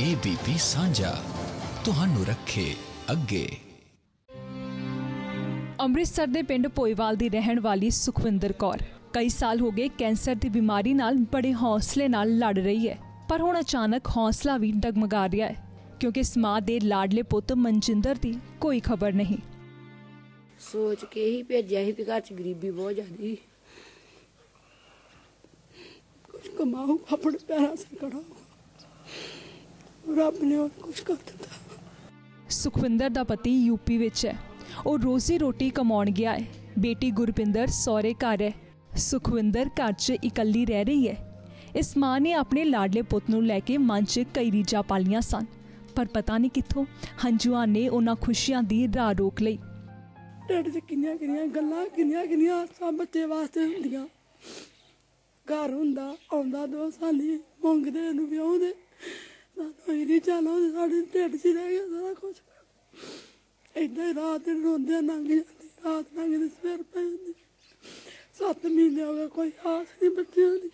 ABP ਸਾਂਝਾ ਤੁਹਾਨੂੰ ਰੱਖੇ ਅੱਗੇ। ਅੰਮ੍ਰਿਤਸਰ ਦੇ ਪਿੰਡ ਪੋਈਵਾਲ ਦੀ ਰਹਿਣ ਵਾਲੀ ਸੁਖਵਿੰਦਰ ਕੌਰ ਕਈ ਸਾਲ ਹੋ ਗਏ ਕੈਂਸਰ ਦੀ ਬਿਮਾਰੀ ਨਾਲ ਬੜੇ ਹੌਸਲੇ ਨਾਲ ਲੜ ਰਹੀ ਹੈ ਪਰ ਹੁਣ ਅਚਾਨਕ ਹੌਸਲਾ ਵੀ ਡਗਮਗਾ ਰਿਹਾ ਹੈ ਕਿਉਂਕਿ ਇਸ ਮਾਂ ਦੇ ਲਾਡਲੇ ਪੁੱਤ ਮਨਜਿੰਦਰ ਦੀ ਕੋਈ ਖਬਰ ਨਹੀਂ। ਸੋਚ ਕੇ ਹੀ ਭੇਜਿਆ ਸੀ ਵੀ ਘਰ ਚ ਗਰੀਬੀ ਬਹੁਤ ਜ਼ਿਆਦੀ। ਕੁਝ ਕਮਾਓ ਆਪਣੇ ਪੈਰਾਂ ਸੇ ਕਢਾਓ ਰੱਬ ਨੇ ਹੋਰ ਕੁਝ ਕਰ ਦਿੱਤਾ। ਸੁਖਵਿੰਦਰ ਦਾ ਪਤੀ ਯੂਪੀ ਵਿੱਚ ਹੈ। ਉਹ ਰੋਜ਼ੀ ਰੋਟੀ ਕਮਾਉਣ ਗਿਆ ਹੈ। ਬੇਟੀ ਗੁਰਪਿੰਦਰ ਸਹੁਰੇ ਘਰ ਹੈ। ਸੁਖਵਿੰਦਰ ਘਰ 'ਚ ਇਕੱਲੀ ਰਹਿ ਰਹੀ ਹੈ। ਇਸ ਮਾਂ ਨੇ ਆਪਣੇ ਲਾਡਲੇ ਪੁੱਤ ਨੂੰ ਲੈ ਕੇ ਮਨ 'ਚ ਕਈ ਰੀਝਾਂ ਪਾਲੀਆਂ ਸਨ। ਪਰ ਪਤਾ ਨਹੀਂ ਕਿੱਥੋਂ ਹੰਝੂਆਂ ਨੇ ਉਹਨਾਂ ਖੁਸ਼ੀਆਂ ਦੀ ਰਾਹ ਰੋਕ ਲਈ। ਢਿੱਡ 'ਚ ਕਿੰਨੀਆਂ ਕਿੰਨੀਆਂ ਗੱਲਾਂ ਕਿੰਨੀਆਂ ਕਿੰਨੀਆਂ ਸਭ ਬੱਚੇ ਵਾਸਤੇ ਹੁੰਦੀਆਂ। ਘਰ ਹੁੰਦਾ ਆਉਂਦਾ ਦੋ ਸਾਲੀ ਮੰਗਦੇ ਨੂੰ ਵਿਆਹੁੰਦੇ। ਸਾਨੂੰ ਇਹਦੀ ਚਾਲੋ ਸਾਡੇ ਢਿੱਡ 'ਚ ਰਹਿ ਗਿਆ ਸਾਰਾ ਕੁਝ ਏਦਾਂ ਹੀ ਰਾਤ ਦਿਨ ਰੋਂਦੇ ਲੰਘ ਜਾਂਦੀ, ਰਾਤ ਲੰਘ ਜਾਂਦੀ, ਸਵੇਰ ਪੈ ਜਾਂਦੀ। ਸੱਤ ਮਹੀਨੇ ਹੋ ਗਏ, ਕੋਈ ਆਸ ਨਹੀਂ ਬੱਚਿਆਂ ਦੀ।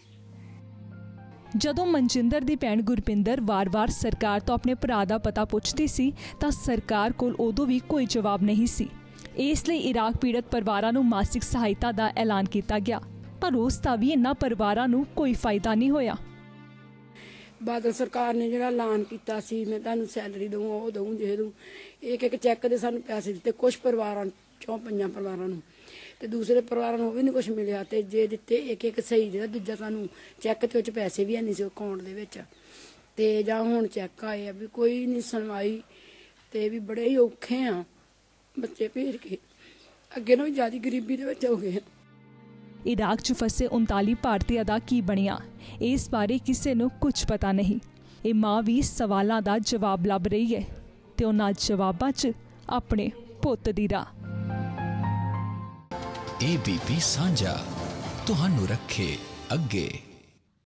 ਜਦੋਂ ਮਨਜਿੰਦਰ ਦੀ ਭੈਣ ਗੁਰਪਿੰਦਰ ਵਾਰ-ਵਾਰ ਸਰਕਾਰ ਤੋਂ ਆਪਣੇ ਭਰਾ ਦਾ ਪਤਾ ਪੁੱਛਦੀ ਸੀ, ਤਾਂ ਸਰਕਾਰ ਕੋਲ ਉਦੋਂ ਵੀ ਕੋਈ ਜਵਾਬ ਨਹੀਂ ਸੀ। ਇਸ ਲਈ ਇਰਾਕ ਪੀੜਤ ਪਰਿਵਾਰਾਂ ਨੂੰ ਮਾਸਿਕ ਸਹਾਇਤਾ ਦਾ ਐਲਾਨ ਕੀਤਾ ਗਿਆ। ਪਰ ਉਸ ਦਾ ਵੀ ਇਨ੍ਹਾਂ ਪਰਿਵਾਰਾਂ ਨੂੰ ਕੋਈ ਫਾਇਦਾ ਨਹੀਂ ਹੋਇਆ। ਬਾਦਲ ਸਰਕਾਰ ਨੇ ਜਿਹੜਾ ਐਲਾਨ ਕੀਤਾ ਸੀ, ਮੈਂ ਤੁਹਾਨੂੰ ਸੈਲਰੀ ਦਊਂ, ਉਹ ਦਊਂ ਜੇ ਦਊਂ, ਇੱਕ ਇੱਕ ਚੈੱਕ ਦੇ ਸਾਨੂੰ ਪੈਸੇ ਦਿੱਤੇ ਕੁਝ ਪਰਿਵਾਰਾਂ ਚੋਂ ਪੰਜਾਂ ਪਰਿਵਾਰਾਂ ਨੂੰ। ਤੇ ਦੂਸਰੇ ਪਰਿਵਾਰਾਂ ਨੂੰ ਉਹ ਵੀ ਨਹੀਂ ਕੁਝ ਮਿਲਿਆ, ਤੇ ਜੇ ਦਿੱਤੇ ਇੱਕ ਇੱਕ ਸਹੀ ਜਿਹੜਾ, ਦੂਜਾ ਸਾਨੂੰ ਚੈੱਕ ਤੇ ਉਹ ਚ ਪੈਸੇ ਵੀ ਨਹੀਂ ਸੀ ਅਕਾਊਂਟ ਦੇ ਵਿੱਚ। ਤੇ ਜਾਂ ਹੁਣ ਚੈੱਕ ਆਏ ਆ ਵੀ ਕੋਈ ਨਹੀਂ ਸੁਣਵਾਈ, ਤੇ ਵੀ ਬੜੇ ਹੀ ਔਖੇ ਆ ਬੱਚੇ ਭੇਜ ਕੇ। ਅੱਗੇ ਨਾਲੋਂ ਜ਼ਿਆਦਾ ਗਰੀਬੀ ਦੇ ਵਿੱਚ ਹੋ ਗਏ ਆ। ਇਰਾਕ 'ਚ ਫਸੇ 39 ਭਾਰਤੀਆਂ ਦਾ ਕੀ ਬਣਿਆ? ਇਸ ਬਾਰੇ ਕਿਸੇ ਨੂੰ ਕੁਝ ਪਤਾ ਨਹੀਂ। ਇਹ ਮਾਂ ਵੀ ਸਵਾਲਾਂ ਦਾ ਜਵਾਬ ਲੱਭ ਰਹੀ ਹੈ ਤੇ ਉਹਨਾਂ ਜਵਾਬਾਂ 'ਚ ਆਪਣੇ ਪੁੱਤ ਦੀ ਰਾਹ। ABP ਸਾਂਝਾ, ਤੁਹਾਨੂੰ ਰੱਖੇ ਅੱਗੇ।